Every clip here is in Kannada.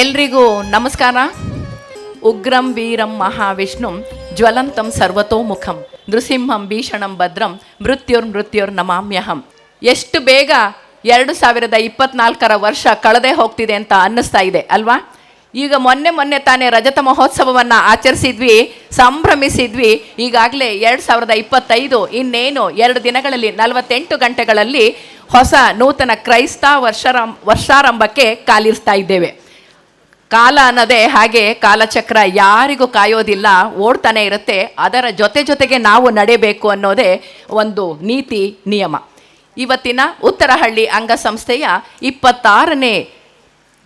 ಎಲ್ರಿಗೂ ನಮಸ್ಕಾರ. ಉಗ್ರಂ, ವೀರಂ, ಮಹಾವಿಷ್ಣು, ಜ್ವಲಂತಂ ಸರ್ವತೋಮುಖಂ, ನೃಸಿಂಹಂ, ಭೀಷಣಂ, ಭದ್ರಂ, ಮೃತ್ಯುರ್ ಮೃತ್ಯುರ್ ನಮಾಮ್ಯಹಂ. ಎಷ್ಟು ಬೇಗ ಎರಡು ಸಾವಿರದ ಇಪ್ಪತ್ನಾಲ್ಕರ ವರ್ಷ ಕಳೆದೇ ಹೋಗ್ತಿದೆ ಅಂತ ಅನ್ನಿಸ್ತಾ ಇದೆ, ಅಲ್ವಾ? ಈಗ ಮೊನ್ನೆ ಮೊನ್ನೆ ತಾನೇ ರಜತ ಮಹೋತ್ಸವವನ್ನು ಆಚರಿಸಿದ್ವಿ, ಸಂಭ್ರಮಿಸಿದ್ವಿ. ಈಗಾಗಲೇ ಎರಡು ಸಾವಿರದ ಇಪ್ಪತ್ತೈದು, ಇನ್ನೇನು ಎರಡು ದಿನಗಳಲ್ಲಿ, ನಲವತ್ತೆಂಟು ಗಂಟೆಗಳಲ್ಲಿ ಹೊಸ ನೂತನ ಕ್ರೈಸ್ತ ವರ್ಷಾರಂ ವರ್ಷಾರಂಭಕ್ಕೆ ಕಾಲಿರಿಸ್ತಾ ಇದ್ದೇವೆ. ಕಾಲ ಅನ್ನೋದೇ ಹಾಗೆ ಕಾಲಚಕ್ರ ಯಾರಿಗೂ ಕಾಯೋದಿಲ್ಲ, ಓಡ್ತಾನೆ ಇರುತ್ತೆ. ಅದರ ಜೊತೆ ಜೊತೆಗೆ ನಾವು ನಡೆಯಬೇಕು ಅನ್ನೋದೇ ಒಂದು ನೀತಿ, ನಿಯಮ. ಇವತ್ತಿನ ಉತ್ತರಹಳ್ಳಿ ಅಂಗಸಂಸ್ಥೆಯ ಇಪ್ಪತ್ತಾರನೇ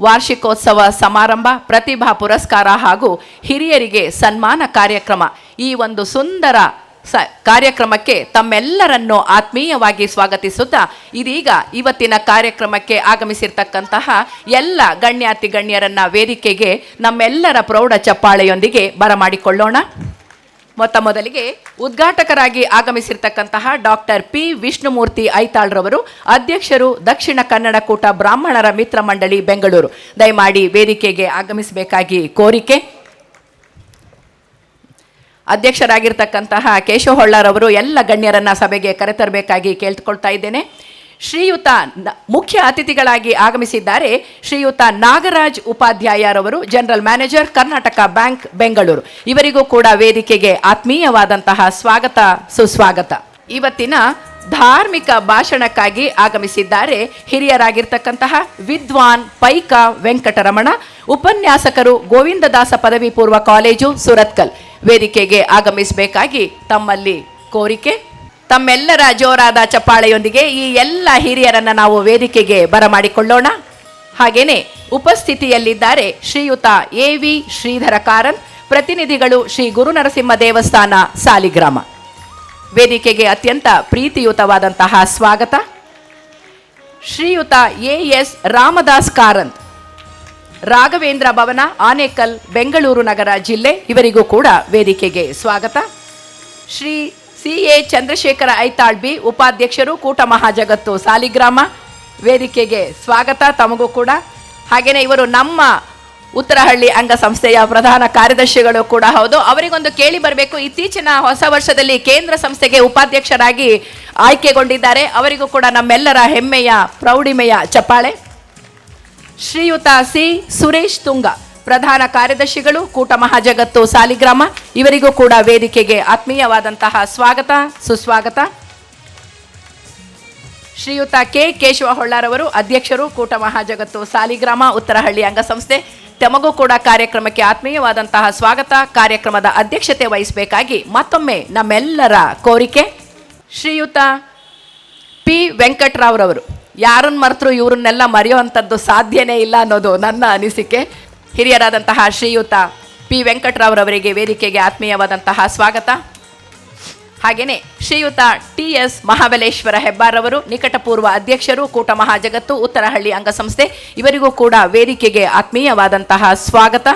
ವಾರ್ಷಿಕೋತ್ಸವ ಸಮಾರಂಭ, ಪ್ರತಿಭಾ ಪುರಸ್ಕಾರ ಹಾಗೂ ಹಿರಿಯರಿಗೆ ಸನ್ಮಾನ ಕಾರ್ಯಕ್ರಮ. ಈ ಒಂದು ಸುಂದರ ಸ ಕಾರ್ಯಕ್ರಮಕ್ಕೆ ತಮ್ಮೆಲ್ಲರನ್ನು ಆತ್ಮೀಯವಾಗಿ ಸ್ವಾಗತಿಸುತ್ತಾ ಇದೀಗ ಇವತ್ತಿನ ಕಾರ್ಯಕ್ರಮಕ್ಕೆ ಆಗಮಿಸಿರ್ತಕ್ಕಂತಹ ಎಲ್ಲ ಗಣ್ಯಾತಿ ಗಣ್ಯರನ್ನ ವೇದಿಕೆಗೆ ನಮ್ಮೆಲ್ಲರ ಪ್ರೌಢ ಚಪ್ಪಾಳೆಯೊಂದಿಗೆ ಬರಮಾಡಿಕೊಳ್ಳೋಣ. ಮೊತ್ತ ಮೊದಲಿಗೆ ಉದ್ಘಾಟಕರಾಗಿ ಆಗಮಿಸಿರ್ತಕ್ಕಂತಹ ಡಾಕ್ಟರ್ ಪಿ ವಿಷ್ಣುಮೂರ್ತಿ ಐತಾಳ್ರವರು, ಅಧ್ಯಕ್ಷರು ದಕ್ಷಿಣ ಕನ್ನಡ ಕೂಟ ಬ್ರಾಹ್ಮಣರ ಮಿತ್ರ ಮಂಡಳಿ ಬೆಂಗಳೂರು. ದಯಮಾಡಿ ವೇದಿಕೆಗೆ ಆಗಮಿಸಬೇಕಾಗಿ ಕೋರಿಕೆ. ಅಧ್ಯಕ್ಷರಾಗಿರ್ತಕ್ಕಂತಹ ಕೇಶವ ಹೊಳ್ಳರವರು ಎಲ್ಲ ಗಣ್ಯರನ್ನ ಸಭೆಗೆ ಕರೆತರಬೇಕಾಗಿ ಕೇಳ್ಕೊಳ್ತಾ ಇದ್ದೇನೆ. ಶ್ರೀಯುತ ಮುಖ್ಯ ಅತಿಥಿಗಳಾಗಿ ಆಗಮಿಸಿದ್ದಾರೆ. ಶ್ರೀಯುತ Nagaraj ಉಪಾಧ್ಯಾಯರವರು, general manager, Karnataka bank, Bengaluru. ಇವರಿಗೂ ಕೂಡ ವೇದಿಕೆಗೆ ಆತ್ಮೀಯವಾದಂತಹ ಸ್ವಾಗತ, ಸುಸ್ವಾಗತ. ಇವತ್ತಿನ ಧಾರ್ಮಿಕ ಭಾಷಣಕ್ಕಾಗಿ ಆಗಮಿಸಿದ್ದಾರೆ ಹಿರಿಯರಾಗಿರ್ತಕ್ಕಂತಹ ವಿದ್ವಾನ್ ಪೈಕ ವೆಂಕಟರಮಣ, ಉಪನ್ಯಾಸಕರು ಗೋವಿಂದದಾಸ ಪದವಿ ಪೂರ್ವ ಕಾಲೇಜು ಸುರತ್ಕಲ್. ವೇದಿಕೆಗೆ ಆಗಮಿಸಬೇಕಾಗಿ ತಮ್ಮಲ್ಲಿ ಕೋರಿಕೆ. ತಮ್ಮೆಲ್ಲರ ಜೋರಾದ ಚಪ್ಪಾಳೆಯೊಂದಿಗೆ ಈ ಎಲ್ಲ ಹಿರಿಯರನ್ನ ನಾವು ವೇದಿಕೆಗೆ ಬರಮಾಡಿಕೊಳ್ಳೋಣ. ಹಾಗೇನೆ ಉಪಸ್ಥಿತಿಯಲ್ಲಿದ್ದಾರೆ ಶ್ರೀಯುತ ಎ ವಿ ಶ್ರೀಧರ ಕಾರನ್, ಪ್ರತಿನಿಧಿಗಳು ಶ್ರೀ ಗುರುನರಸಿಂಹ ದೇವಸ್ಥಾನ, ಸಾಲಿಗ್ರಾಮ. ವೇದಿಕೆಗೆ ಅತ್ಯಂತ ಪ್ರೀತಿಯುತವಾದಂತಹ ಸ್ವಾಗತ. ಶ್ರೀಯುತ ಎ ಎಸ್ ರಾಮದಾಸ್ ಕಾರಂತ್ ರಾಘವೇಂದ್ರ ಭವನ, ಆನೇಕಲ್, ಬೆಂಗಳೂರು ನಗರ ಜಿಲ್ಲೆ ಇವರಿಗೂ ಕೂಡ ವೇದಿಕೆಗೆ ಸ್ವಾಗತ. ಶ್ರೀ ಸಿ ಎ ಚಂದ್ರಶೇಖರ ಐತಾಳ್ಬಿ ಉಪಾಧ್ಯಕ್ಷರು ಕೂಟ ಮಹಾಜಗತ್ತು ಸಾಲಿಗ್ರಾಮ ವೇದಿಕೆಗೆ ಸ್ವಾಗತ, ತಮಗೂ ಕೂಡ. ಹಾಗೆಯೇ ಇವರು ನಮ್ಮ ಉತ್ತರಹಳ್ಳಿ ಅಂಗಸಂಸ್ಥೆಯ ಪ್ರಧಾನ ಕಾರ್ಯದರ್ಶಿಗಳು ಕೂಡ ಹೌದು. ಅವರಿಗೊಂದು ಕೇಳಿ ಬರಬೇಕು. ಇತ್ತೀಚಿನ ಹೊಸ ವರ್ಷದಲ್ಲಿ ಕೇಂದ್ರ ಸಂಸ್ಥೆಗೆ ಉಪಾಧ್ಯಕ್ಷರಾಗಿ ಆಯ್ಕೆಗೊಂಡಿದ್ದಾರೆ. ಅವರಿಗೂ ಕೂಡ ನಮ್ಮೆಲ್ಲರ ಹೆಮ್ಮೆಯ, ಪ್ರೌಢಿಮೆಯ ಚಪ್ಪಾಳೆ. ಶ್ರೀಯುತ ಸಿ. ಸುರೇಶ್ ತುಂಗ. ಪ್ರಧಾನ ಕಾರ್ಯದರ್ಶಿಗಳು, ಕೂಟ ಮಹಾಜಗತ್ತು ಸಾಲಿಗ್ರಾಮ, ಇವರಿಗೂ ಕೂಡ ವೇದಿಕೆಗೆ ಆತ್ಮೀಯವಾದಂತಹ ಸ್ವಾಗತ, ಸುಸ್ವಾಗತ. ಶ್ರೀಯುತ ಕೆ. ಕೇಶವ ಹೊಳ್ಳಾರವರು ಅಧ್ಯಕ್ಷರು, ಕೂಟ ಮಹಾಜಗತ್ತು ಸಾಲಿಗ್ರಾಮ, ಉತ್ತರಹಳ್ಳಿ ಅಂಗಸಂಸ್ಥೆ. ತಮಗೂ ಕೂಡ ಕಾರ್ಯಕ್ರಮಕ್ಕೆ ಆತ್ಮೀಯವಾದಂತಹ ಸ್ವಾಗತ. ಕಾರ್ಯಕ್ರಮದ ಅಧ್ಯಕ್ಷತೆ ವಹಿಸಬೇಕಾಗಿ ಮತ್ತೊಮ್ಮೆ ನಮ್ಮೆಲ್ಲರ ಕೋರಿಕೆ. ಶ್ರೀಯುತ ಪಿ. ವೆಂಕಟರಾವ್ರವರು. ಯಾರನ್ನ ಮರೆತರು ಇವ್ರನ್ನೆಲ್ಲ ಮರೆಯುವಂಥದ್ದು ಸಾಧ್ಯನೇ ಇಲ್ಲ ಅನ್ನೋದು ನನ್ನ ಅನಿಸಿಕೆ. ಹಿರಿಯರಾದಂತಹ ಶ್ರೀಯುತ ಪಿ ವೆಂಕಟರಾವ್ರವರಿಗೆ ವೇದಿಕೆಗೆ ಆತ್ಮೀಯವಾದಂತಹ ಸ್ವಾಗತ. ಹಾಗೆಯೇ ಶ್ರೀಯುತ ಟಿ ಎಸ್ ಮಹಾಬಲೇಶ್ವರ ಹೆಬ್ಬಾರವರು ನಿಕಟಪೂರ್ವ ಅಧ್ಯಕ್ಷರು, ಕೂಟ ಮಹಾಜಗತ್ತು, ಉತ್ತರಹಳ್ಳಿ ಅಂಗಸಂಸ್ಥೆ, ಇವರಿಗೂ ಕೂಡ ವೇದಿಕೆಗೆ ಆತ್ಮೀಯವಾದಂತಹ ಸ್ವಾಗತ.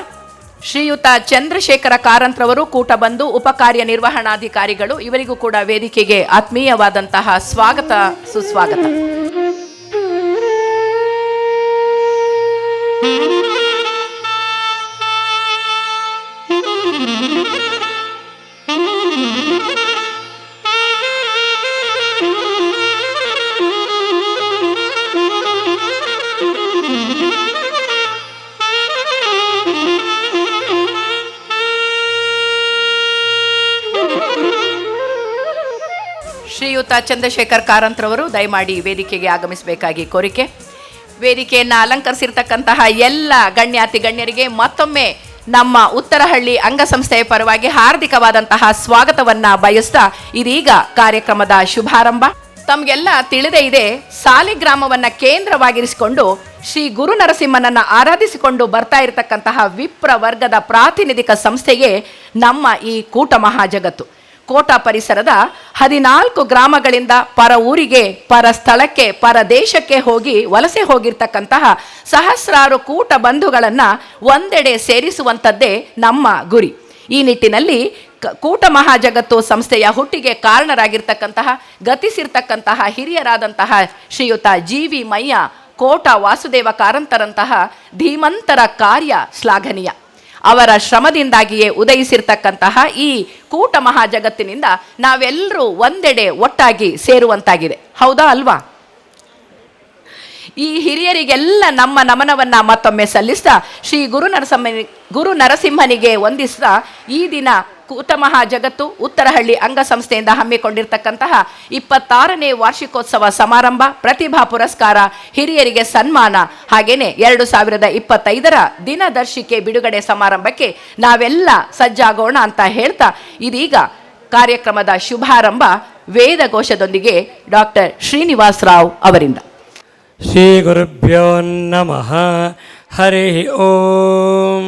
ಶ್ರೀಯುತ ಚಂದ್ರಶೇಖರ ಕಾರಂತ್ರವರು ಕೂಟ ಬಂದು ಉಪಕಾರ್ಯ ನಿರ್ವಹಣಾಧಿಕಾರಿಗಳು ಇವರಿಗೂ ಕೂಡ ವೇದಿಕೆಗೆ ಆತ್ಮೀಯವಾದಂತಹ ಸ್ವಾಗತ, ಸುಸ್ವಾಗತ. ಶ್ರೀಯುತ ಚಂದ್ರಶೇಖರ್ ಕಾರಂತ್ರವರು ದಯಮಾಡಿ ವೇದಿಕೆಗೆ ಆಗಮಿಸಬೇಕಾಗಿ ಕೋರಿಕೆ. ವೇದಿಕೆಯನ್ನು ಅಲಂಕರಿಸಿರ್ತಕ್ಕಂತಹ ಎಲ್ಲ ಗಣ್ಯಾತಿ ಗಣ್ಯರಿಗೆ ಮತ್ತೊಮ್ಮೆ ನಮ್ಮ ಉತ್ತರಹಳ್ಳಿ ಅಂಗಸಂಸ್ಥೆಯ ಪರವಾಗಿ ಹಾರ್ದಿಕವಾದಂತಹ ಸ್ವಾಗತವನ್ನ ಬಯಸ್ತಾ ಇದೀಗ ಕಾರ್ಯಕ್ರಮದ ಶುಭಾರಂಭ. ತಮಗೆಲ್ಲ ತಿಳಿದೇ ಇದೆ ಸಾಲಿಗ್ರಾಮವನ್ನ ಕೇಂದ್ರವಾಗಿರಿಸಿಕೊಂಡು ಶ್ರೀ ಗುರು ನರಸಿಂಹನನ್ನ ಆರಾಧಿಸಿಕೊಂಡು ಬರ್ತಾ ಇರತಕ್ಕಂತಹ ವಿಪ್ರ ವರ್ಗದ ಪ್ರಾತಿನಿಧಿಕ ಸಂಸ್ಥೆಗೆ ನಮ್ಮ ಈ ಕೂಟ ಮಹಾಜಗತ್ತು. ಕೋಟ ಪರಿಸರದ ಹದಿನಾಲ್ಕು ಗ್ರಾಮಗಳಿಂದ ಪರ ಊರಿಗೆ, ಪರ ಸ್ಥಳಕ್ಕೆ, ಪರ ದೇಶಕ್ಕೆ ಹೋಗಿ ವಲಸೆ ಹೋಗಿರ್ತಕ್ಕಂತಹ ಸಹಸ್ರಾರು ಕೂಟ ಬಂಧುಗಳನ್ನು ಒಂದೆಡೆ ಸೇರಿಸುವಂಥದ್ದೇ ನಮ್ಮ ಗುರಿ. ಈ ನಿಟ್ಟಿನಲ್ಲಿ ಕೂಟ ಮಹಾಜಗತ್ತು ಸಂಸ್ಥೆಯ ಹುಟ್ಟಿಗೆ ಕಾರಣರಾಗಿರ್ತಕ್ಕಂತಹ, ಗತಿಸಿರ್ತಕ್ಕಂತಹ ಹಿರಿಯರಾದಂತಹ ಶ್ರೀಯುತ ಜಿ ವಿ ಮಯ್ಯ ಕೋಟ ವಾಸುದೇವ ಕಾರಂತರಂತಹ ಧೀಮಂತರ ಕಾರ್ಯ ಶ್ಲಾಘನೀಯ. ಅವರ ಶ್ರಮದಿಂದಾಗಿಯೇ ಉದಯಿಸಿರ್ತಕ್ಕಂತಹ ಈ ಕೂಟ ಮಹಾಜಗತ್ತಿನಿಂದ ನಾವೆಲ್ಲರೂ ಒಂದೆಡೆ ಒಟ್ಟಾಗಿ ಸೇರುವಂತಾಗಿದೆ. ಹೌದಾ ಅಲ್ವಾ? ಈ ಹಿರಿಯರಿಗೆಲ್ಲ ನಮ್ಮ ನಮನವನ್ನ ಮತ್ತೊಮ್ಮೆ ಸಲ್ಲಿಸ್ತಾ ಶ್ರೀ ಗುರು ನರಸಿಂಹನಿ ಗುರು ನರಸಿಂಹನಿಗೆ ವಂದಿಸ್ತಾ ಈ ದಿನ ಉತ್ತಮ ಜಗತ್ತು ಉತ್ತರಹಳ್ಳಿ ಅಂಗಸಂಸ್ಥೆಯಿಂದ ಹಮ್ಮಿಕೊಂಡಿರತಕ್ಕಂತಹ ಇಪ್ಪತ್ತಾರನೇ ವಾರ್ಷಿಕೋತ್ಸವ ಸಮಾರಂಭ, ಪ್ರತಿಭಾ ಪುರಸ್ಕಾರ, ಹಿರಿಯರಿಗೆ ಸನ್ಮಾನ ಹಾಗೇನೆ ಎರಡು ಸಾವಿರದ ಇಪ್ಪತ್ತೈದರ ದಿನದರ್ಶಿಕೆ ಬಿಡುಗಡೆ ಸಮಾರಂಭಕ್ಕೆ ನಾವೆಲ್ಲ ಸಜ್ಜಾಗೋಣ ಅಂತ ಹೇಳ್ತಾ ಇದೀಗ ಕಾರ್ಯಕ್ರಮದ ಶುಭಾರಂಭ ವೇದಘೋಷದೊಂದಿಗೆ ಡಾಕ್ಟರ್ ಶ್ರೀನಿವಾಸ ರಾವ್ ಅವರಿಂದ. ಶ್ರೀ ಗುರುಭ್ಯೋ ನಮಃ. ಹರಿ ಓಂ.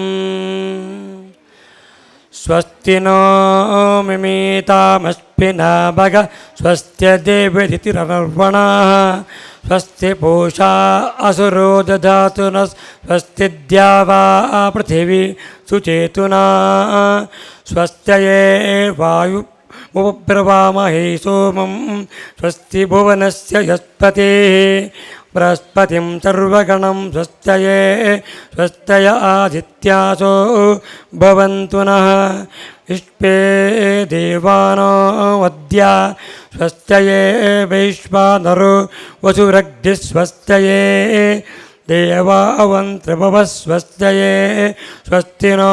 नो मिमीतामस्पि न भग स्वस्त्यदेवतिरनर्वणाः स्वस्ति पूषा असुरो ददातु न, स्वस्ति द्यावा पृथिवी सुचेतुना। स्वस्त्यये वायु उपब्रवामहे सोमं स्वस्ति भुवनस्य यस्पतेः बृहस्पतिं सर्वगणं स्वस्तये स्वस्तय आदित्यासो भवन्तु नः विश्वे देवानो वद्या स्वस्तये वैश्वानरो वसुरग्निस्वस्तये देवावन्त्रिभवः स्वस्तये स्वस्ति नो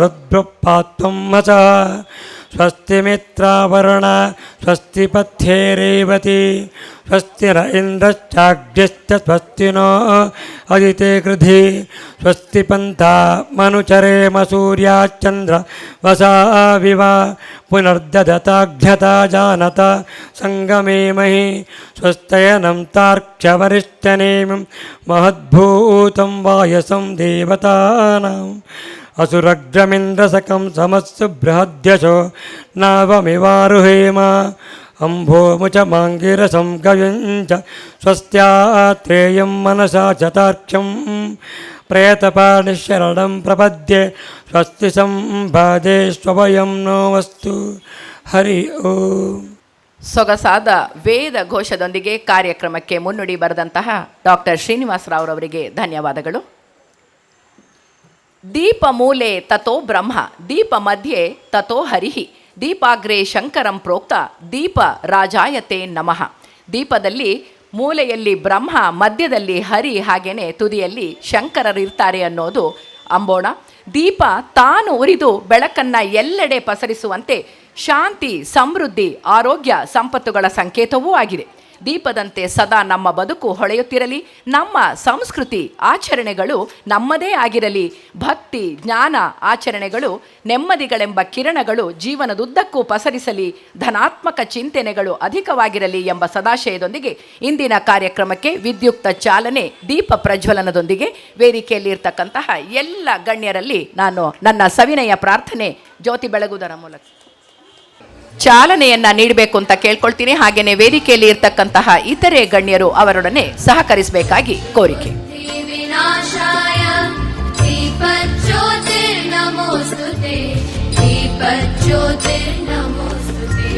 रुद्रपात्वं मचः స్వస్తిమిత్రావరుణ స్వస్తి పథ్యేరేవతి స్వస్తి ఇంద్రశ్చాగ్యశ్చ స్వస్తి నో అదితే కృధి స్వస్తి పంత మనుచరేమ సూర్యాచంద్ర వసావివ పునర్దదతాఘ్యత జానత సంగమేమహి స్వస్తయనం తార్క్షవరిష్టనేమి మహద్భూతం వాయసం దేవతానాం स्वस्तयनं तार्क्ष्यवरिष्ठनेमिं महद्भूतं वायसं देवतानाम् असुरग्रमिन्द्रसकं समस्सु बृहद्यशो नावमिवारुहेम अम्भोमुचमाङ्गिरसं गयुञ्च स्वस्त्यात्रेयं मनसा चतार्क्ष्यं प्रेतपाणिशरणं प्रपद्ये स्वस्ति सम्बाधे स्वभयं नो वस्तु हरि ओम् ಸೊಗಸಾದ ವೇದ ಘೋಷದೊಂದಿಗೆ ಕಾರ್ಯಕ್ರಮಕ್ಕೆ ಮುನ್ನುಡಿ ಬರೆದಂತಹ ಡಾಕ್ಟರ್ ಶ್ರೀನಿವಾಸ ರಾವ್ರವರಿಗೆ ಧನ್ಯವಾದಗಳು ದೀಪ ಮೂಲೆ ತಥೋ ಬ್ರಹ್ಮ ದೀಪ ಮಧ್ಯೆ ತಥೋ ಹರಿಹಿ, ದೀಪಾಗ್ರೆ ಶಂಕರಂ ಪ್ರೋಕ್ತ, ದೀಪ ರಾಜಾಯತೆ ನಮಃ. ದೀಪದಲ್ಲಿ ಮೂಲೆಯಲ್ಲಿ ಬ್ರಹ್ಮ, ಮಧ್ಯದಲ್ಲಿ ಹರಿ ಹಾಗೆಯೇ ತುದಿಯಲ್ಲಿ ಶಂಕರರಿರ್ತಾರೆ ಅನ್ನೋದು ಅಂಬೋಣ. ದೀಪ ತಾನು ಉರಿದು ಬೆಳಕನ್ನ ಎಲ್ಲೆಡೆ ಪಸರಿಸುವಂತೆ ಶಾಂತಿ, ಸಮೃದ್ಧಿ, ಆರೋಗ್ಯ, ಸಂಪತ್ತುಗಳ ಸಂಕೇತವೂ ಆಗಿದೆ. ದೀಪದಂತೆ ಸದಾ ನಮ್ಮ ಬದುಕು ಹೊಳೆಯುತ್ತಿರಲಿ, ನಮ್ಮ ಸಂಸ್ಕೃತಿ ಆಚರಣೆಗಳು ನಮ್ಮದೇ ಆಗಿರಲಿ, ಭಕ್ತಿ, ಜ್ಞಾನ ಆಚರಣೆಗಳು ನೆಮ್ಮದಿಗಳೆಂಬ ಕಿರಣಗಳು ಜೀವನದುದ್ದಕ್ಕೂ ಪಸರಿಸಲಿ, ಧನಾತ್ಮಕ ಚಿಂತನೆಗಳು ಅಧಿಕವಾಗಿರಲಿ ಎಂಬ ಸದಾಶಯದೊಂದಿಗೆ ಇಂದಿನ ಕಾರ್ಯಕ್ರಮಕ್ಕೆ ವಿದ್ಯುಕ್ತ ಚಾಲನೆ, ದೀಪ ಪ್ರಜ್ವಲನದೊಂದಿಗೆ ವೇದಿಕೆಯಲ್ಲಿ ಇರ್ತಕ್ಕಂತಹ ಎಲ್ಲ ಗಣ್ಯರಲ್ಲಿ ನಾನು ನನ್ನ ಸವಿನಯ ಪ್ರಾರ್ಥನೆ ಜ್ಯೋತಿ ಬೆಳಗುವುದರ ಮೂಲಕ. ಚಾಲನೆಯನ್ನ ನೀಡಬೇಕು ಅಂತ ಕೇಳ್ಕೊಳ್ತೀನಿ ಹಾಗೇನೆ ವೇದಿಕೆಯಲ್ಲಿ ಇರ್ತಕ್ಕಂತಹ ಇತರೆ ಗಣ್ಯರು ಅವರೊಡನೆ ಸಹಕರಿಸಬೇಕಾಗಿ ಕೋರಿಕೆ विनाशाय दीपज्योतिर्नमोऽस्तु ते दीपज्योतिर्नमोऽस्तु ते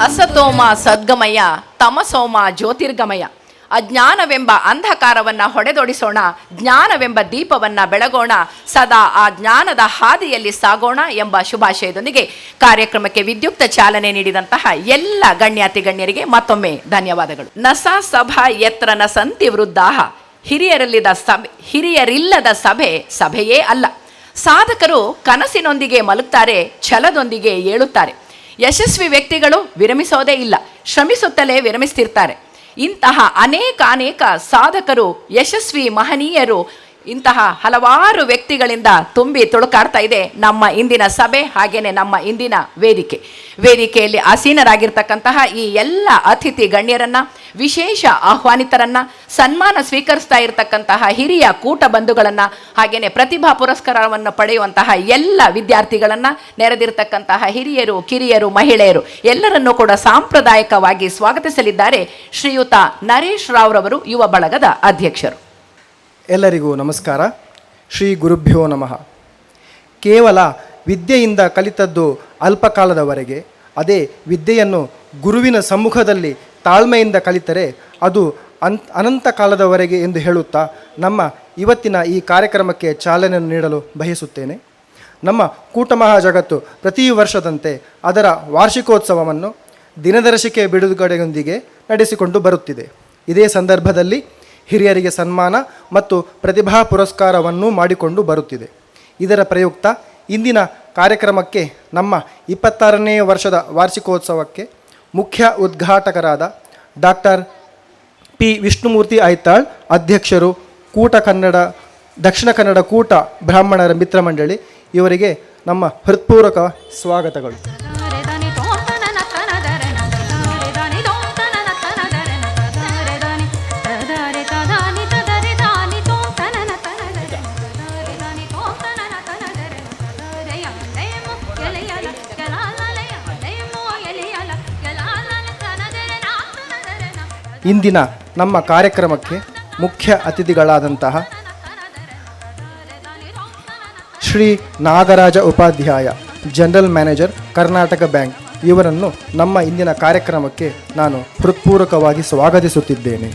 ಅಸತೋಮ ಸದ್ಗಮಯ, ತಮಸೋಮ ಜ್ಯೋತಿರ್ಗಮಯ. ಅಜ್ಞಾನವೆಂಬ ಅಂಧಕಾರವನ್ನ ಹೊಡೆದೊಡಿಸೋಣ, ಜ್ಞಾನವೆಂಬ ದೀಪವನ್ನ ಬೆಳಗೋಣ, ಸದಾ ಆ ಜ್ಞಾನದ ಹಾದಿಯಲ್ಲಿ ಸಾಗೋಣ ಎಂಬ ಶುಭಾಶಯದೊಂದಿಗೆ ಕಾರ್ಯಕ್ರಮಕ್ಕೆ ವಿದ್ಯುಕ್ತ ಚಾಲನೆ ನೀಡಿದಂತಹ ಎಲ್ಲ ಗಣ್ಯಾತಿ ಗಣ್ಯರಿಗೆ ಮತ್ತೊಮ್ಮೆ ಧನ್ಯವಾದಗಳು. ನಸ ಸಭಾ ಯತ್ರ ನ ಸಂತಿ ವೃದ್ಧಾಹ. ಹಿರಿಯರಲ್ಲಿದ ಸಭೆ, ಹಿರಿಯರಿಲ್ಲದ ಸಭೆ ಸಭೆಯೇ ಅಲ್ಲ. ಸಾಧಕರು ಕನಸಿನೊಂದಿಗೆ ಮಲಗುತ್ತಾರೆ ಛಲದೊಂದಿಗೆ ಏಳುತ್ತಾರೆ. ಯಶಸ್ವಿ ವ್ಯಕ್ತಿಗಳು ವಿರಮಿಸೋದೇ ಇಲ್ಲ. ಶ್ರಮಿಸುತ್ತಲೇ ವಿರಮಿಸ್ತಿರ್ತಾರೆ. ಇಂತಹ ಅನೇಕ ಅನೇಕ ಸಾಧಕರು ಯಶಸ್ವಿ ಮಹನೀಯರು ಇಂತಹ ಹಲವಾರು ವ್ಯಕ್ತಿಗಳಿಂದ ತುಂಬಿ ತುಳುಕಾಡ್ತಾ ಇದೆ ನಮ್ಮ ಇಂದಿನ ಸಭೆ ಹಾಗೆಯೇ ನಮ್ಮ ಇಂದಿನ ವೇದಿಕೆ. ವೇದಿಕೆಯಲ್ಲಿ ಆಸೀನರಾಗಿರ್ತಕ್ಕಂತಹ ಈ ಎಲ್ಲ ಅತಿಥಿ ಗಣ್ಯರನ್ನ, ವಿಶೇಷ ಆಹ್ವಾನಿತರನ್ನ, ಸನ್ಮಾನ ಸ್ವೀಕರಿಸ್ತಾ ಇರತಕ್ಕಂತಹ ಹಿರಿಯ ಕೂಟ ಬಂಧುಗಳನ್ನ ಹಾಗೆಯೇ ಪ್ರತಿಭಾ ಪುರಸ್ಕಾರವನ್ನು ಪಡೆಯುವಂತಹ ಎಲ್ಲ ವಿದ್ಯಾರ್ಥಿಗಳನ್ನ, ನೆರೆದಿರ್ತಕ್ಕಂತಹ ಹಿರಿಯರು, ಕಿರಿಯರು, ಮಹಿಳೆಯರು ಎಲ್ಲರನ್ನೂ ಕೂಡ ಸಾಂಪ್ರದಾಯಿಕವಾಗಿ ಸ್ವಾಗತಿಸಲಿದ್ದಾರೆ ಶ್ರೀಯುತ ನರೇಶ್ ರಾವ್ರವರು, ಯುವ ಬಳಗದ ಅಧ್ಯಕ್ಷರು. ಎಲ್ಲರಿಗೂ ನಮಸ್ಕಾರ. ಶ್ರೀ ಗುರುಭ್ಯೋ ನಮಃ. ಕೇವಲ ವಿದ್ಯೆಯಿಂದ ಕಲಿತದ್ದು ಅಲ್ಪಕಾಲದವರೆಗೆ, ಅದೇ ವಿದ್ಯೆಯನ್ನು ಗುರುವಿನ ಸಮ್ಮುಖದಲ್ಲಿ ತಾಳ್ಮೆಯಿಂದ ಕಲಿತರೆ ಅದು ಅನ್, ಅನಂತ ಕಾಲದವರೆಗೆ ಎಂದು ಹೇಳುತ್ತಾ ನಮ್ಮ ಇವತ್ತಿನ ಈ ಕಾರ್ಯಕ್ರಮಕ್ಕೆ ಚಾಲನೆಯನ್ನು ನೀಡಲು ಬಯಸುತ್ತೇನೆ. ನಮ್ಮ ಕೂಟಮಹ ಜಗತ್ತು ಪ್ರತಿ ವರ್ಷದಂತೆ ಅದರ ವಾರ್ಷಿಕೋತ್ಸವವನ್ನು ದಿನದರ್ಶಿಕೆ ಬಿಡುಗಡೆಯೊಂದಿಗೆ ನಡೆಸಿಕೊಂಡು ಬರುತ್ತಿದೆ. ಇದೇ ಸಂದರ್ಭದಲ್ಲಿ ಹಿರಿಯರಿಗೆ ಸನ್ಮಾನ ಮತ್ತು ಪ್ರತಿಭಾ ಪುರಸ್ಕಾರವನ್ನು ಮಾಡಿಕೊಂಡು ಬರುತ್ತಿದೆ. ಇದರ ಪ್ರಯುಕ್ತ ಇಂದಿನ ಕಾರ್ಯಕ್ರಮಕ್ಕೆ ನಮ್ಮ ಇಪ್ಪತ್ತಾರನೇ ವರ್ಷದ ವಾರ್ಷಿಕೋತ್ಸವಕ್ಕೆ ಮುಖ್ಯ ಉದ್ಘಾಟಕರಾದ ಡಾಕ್ಟರ್ ಪಿ. ವಿಷ್ಣುಮೂರ್ತಿ ಐತಾಳ್, ಅಧ್ಯಕ್ಷರು ಕೂಟ ಕನ್ನಡ, ದಕ್ಷಿಣ ಕನ್ನಡ ಕೂಟ ಬ್ರಾಹ್ಮಣರ ಮಿತ್ರ ಮಂಡಳಿ, ಇವರಿಗೆ ನಮ್ಮ ಹೃತ್ಪೂರ್ವಕ ಸ್ವಾಗತಗಳು. ಇಂದಿನ ನಮ್ಮ ಕಾರ್ಯಕ್ರಮಕ್ಕೆ ಮುಖ್ಯ ಅತಿಥಿಗಳಾದಂತಹ Shri Nagaraja Upadhyaya general manager Karnataka bank ಇವರನ್ನು ನಮ್ಮ ಇಂದಿನ ಕಾರ್ಯಕ್ರಮಕ್ಕೆ ನಾನು ಹೃತ್ಪೂರ್ವಕವಾಗಿ ಸ್ವಾಗತಿಸುತ್ತಿದ್ದೇನೆ.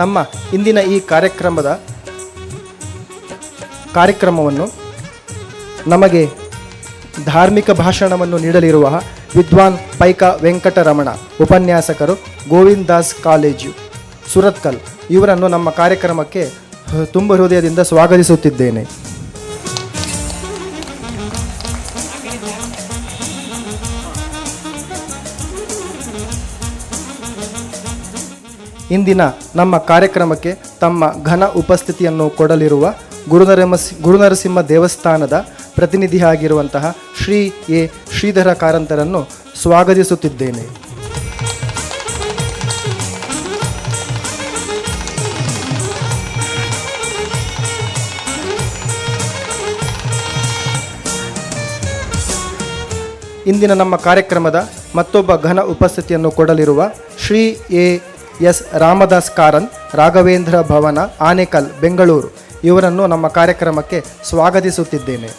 ನಮ್ಮ ಇಂದಿನ ಈ ಕಾರ್ಯಕ್ರಮದ ಕಾರ್ಯಕ್ರಮವನ್ನು ನಮಗೆ ಧಾರ್ಮಿಕ ಭಾಷಣವನ್ನು ನೀಡಲಿರುವ ವಿದ್ವಾನ್ ಪೈಕ ವೆಂಕಟರಮಣ, ಉಪನ್ಯಾಸಕರು ಗೋವಿಂದ್ ದಾಸ್ ಕಾಲೇಜು, ಸುರತ್ಕಲ್ ಇವರನ್ನು ನಮ್ಮ ಕಾರ್ಯಕ್ರಮಕ್ಕೆ ತುಂಬ ಹೃದಯದಿಂದ ಸ್ವಾಗತಿಸುತ್ತಿದ್ದೇನೆ. ಇಂದಿನ ನಮ್ಮ ಕಾರ್ಯಕ್ರಮಕ್ಕೆ ತಮ್ಮ ಘನ ಉಪಸ್ಥಿತಿಯನ್ನು ಕೊಡಲಿರುವ ಗುರುನರಮಸ್ ಗುರುನರಸಿಂಹ ದೇವಸ್ಥಾನದ ಪ್ರತಿನಿಧಿಯಾಗಿರುವಂತಹ ಶ್ರೀ ಎ ಶ್ರೀಧರ ಕಾರಂತರನ್ನು ಸ್ವಾಗತಿಸುತ್ತಿದ್ದೇನೆ. ಇಂದಿನ ನಮ್ಮ ಕಾರ್ಯಕ್ರಮದ ಮತ್ತೊಬ್ಬ ಘನ ಉಪಸ್ಥಿತಿಯನ್ನು ಕೊಡಲಿರುವ ಶ್ರೀ ಎ ಎಸ್ ರಾಮದಾಸ್ ಕಾರನ್ ರಾಘವೇಂದ್ರ ಭವನ, ಆನೇಕಲ್, ಬೆಂಗಳೂರು ಇವರನ್ನು ನಮ್ಮ ಕಾರ್ಯಕ್ರಮಕ್ಕೆ ಸ್ವಾಗತಿಸುತ್ತಿದ್ದೇನೆ.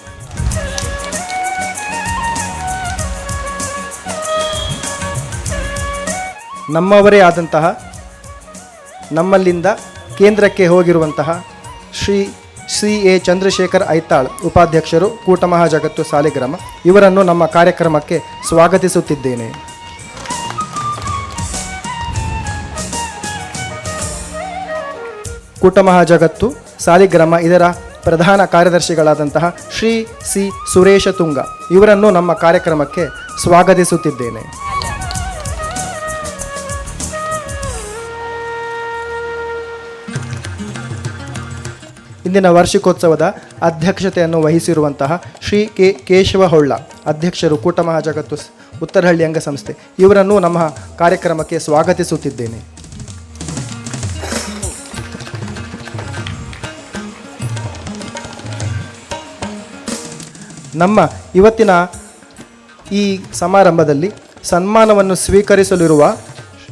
ನಮ್ಮವರೇ ಆದಂತಹ ನಮ್ಮಲ್ಲಿಂದ ಕೇಂದ್ರಕ್ಕೆ ಹೋಗಿರುವಂತಹ ಶ್ರೀ ಶ್ರೀ ಎ ಚಂದ್ರಶೇಖರ್ ಐತಾಳ್ ಉಪಾಧ್ಯಕ್ಷರು, ಕೂಟಮಹಾಜಗತ್ತು ಸಾಲಿಗ್ರಾಮ ಇವರನ್ನು ನಮ್ಮ ಕಾರ್ಯಕ್ರಮಕ್ಕೆ ಸ್ವಾಗತಿಸುತ್ತಿದ್ದೇನೆ. ಕೂಟಮಹಾ ಜಗತ್ತು ಸಾಲಿಗ್ರಾಮ, ಇದರ ಪ್ರಧಾನ ಕಾರ್ಯದರ್ಶಿಗಳಾದಂತಹ ಶ್ರೀ ಸಿ ಸುರೇಶ ತುಂಗ ಇವರನ್ನು ನಮ್ಮ ಕಾರ್ಯಕ್ರಮಕ್ಕೆ ಸ್ವಾಗತಿಸುತ್ತಿದ್ದೇನೆ. ಇಂದಿನ ವಾರ್ಷಿಕೋತ್ಸವದ ಅಧ್ಯಕ್ಷತೆಯನ್ನು ವಹಿಸಿರುವಂತಹ ಶ್ರೀ ಕೆ ಕೇಶವ ಹೊಳ್ಳ ಅಧ್ಯಕ್ಷರು ಕೂಟ ಮಹಾಜಗತ್ತು, ಉತ್ತರಹಳ್ಳಿ ಅಂಗಸಂಸ್ಥೆ, ಇವರನ್ನು ನಮ್ಮ ಕಾರ್ಯಕ್ರಮಕ್ಕೆ ಸ್ವಾಗತಿಸುತ್ತಿದ್ದೇನೆ. ನಮ್ಮ ಇವತ್ತಿನ ಈ ಸಮಾರಂಭದಲ್ಲಿ ಸನ್ಮಾನವನ್ನು ಸ್ವೀಕರಿಸಲಿರುವ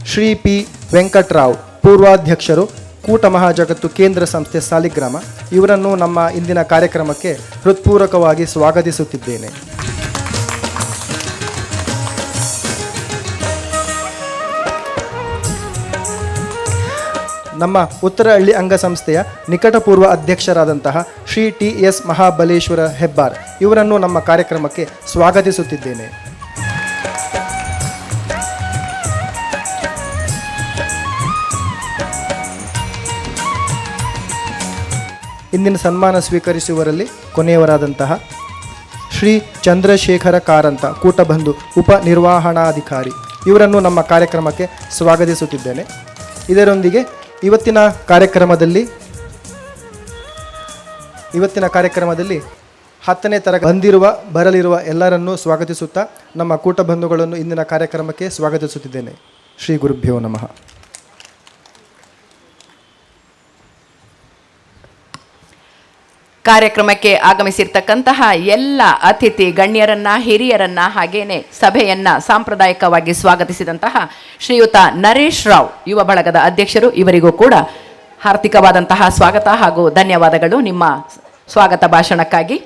ಶ್ರೀ ಪಿ ವೆಂಕಟರಾವ್, ಪೂರ್ವಾಧ್ಯಕ್ಷರು, ಕೂಟ ಮಹಾಜಗತ್ತು ಕೇಂದ್ರ ಸಂಸ್ಥೆ ಸಾಲಿಗ್ರಾಮ. ಇವರನ್ನು ನಮ್ಮ ಇಂದಿನ ಕಾರ್ಯಕ್ರಮಕ್ಕೆ ಹೃತ್ಪೂರ್ವಕವಾಗಿ ಸ್ವಾಗತಿಸುತ್ತಿದ್ದೇನೆ. ನಮ್ಮ ಉತ್ತರಹಳ್ಳಿ ಅಂಗಸಂಸ್ಥೆಯ ನಿಕಟಪೂರ್ವ ಅಧ್ಯಕ್ಷರಾದಂತಹ ಶ್ರೀ ಟಿ ಎಸ್ ಮಹಾಬಲೇಶ್ವರ ಹೆಬ್ಬಾರ್ ಇವರನ್ನು ನಮ್ಮ ಕಾರ್ಯಕ್ರಮಕ್ಕೆ ಸ್ವಾಗತಿಸುತ್ತಿದ್ದೇನೆ. ಇಂದಿನ ಸನ್ಮಾನ ಸ್ವೀಕರಿಸುವರಲ್ಲಿ ಕೊನೆಯವರಾದಂತಹ ಶ್ರೀ ಚಂದ್ರಶೇಖರ ಕಾರಂತ, ಕೂಟಬಂಧು ಉಪನಿರ್ವಹಣಾಧಿಕಾರಿ ಇವರನ್ನು ನಮ್ಮ ಕಾರ್ಯಕ್ರಮಕ್ಕೆ ಸ್ವಾಗತಿಸುತ್ತಿದ್ದೇನೆ. ಇದರೊಂದಿಗೆ ಇವತ್ತಿನ ಕಾರ್ಯಕ್ರಮದಲ್ಲಿ ಇವತ್ತಿನ ಕಾರ್ಯಕ್ರಮದಲ್ಲಿ ಹತ್ತನೇ ತರಗತಿ ಬಂದಿರುವ, ಬರಲಿರುವ ಎಲ್ಲರನ್ನೂ ಸ್ವಾಗತಿಸುತ್ತಾ ನಮ್ಮ ಕೂಟ ಬಂಧುಗಳನ್ನು ಇಂದಿನ ಕಾರ್ಯಕ್ರಮಕ್ಕೆ ಸ್ವಾಗತಿಸುತ್ತಿದ್ದೇನೆ. ಶ್ರೀ ಗುರುಭ್ಯೋ ನಮಃ. ಕಾರ್ಯಕ್ರಮಕ್ಕೆ ಆಗಮಿಸಿರ್ತಕ್ಕಂತಹ ಎಲ್ಲ ಅತಿಥಿ ಗಣ್ಯರನ್ನ, ಹಿರಿಯರನ್ನ ಹಾಗೇನೆ ಸಭೆಯನ್ನ ಸಾಂಪ್ರದಾಯಿಕವಾಗಿ ಸ್ವಾಗತಿಸಿದಂತಹ ಶ್ರೀಯುತ ನರೇಶ್ ರಾವ್ ಯುವ ಬಳಗದ ಅಧ್ಯಕ್ಷರು, ಇವರಿಗೂ ಕೂಡ ಹಾರ್ದಿಕವಾದಂತಹ ಸ್ವಾಗತ ಹಾಗೂ ಧನ್ಯವಾದಗಳು. ನಿಮ್ಮ ಸ್ವಾಗತ ಭಾಷಣಕ್ಕಾಗಿ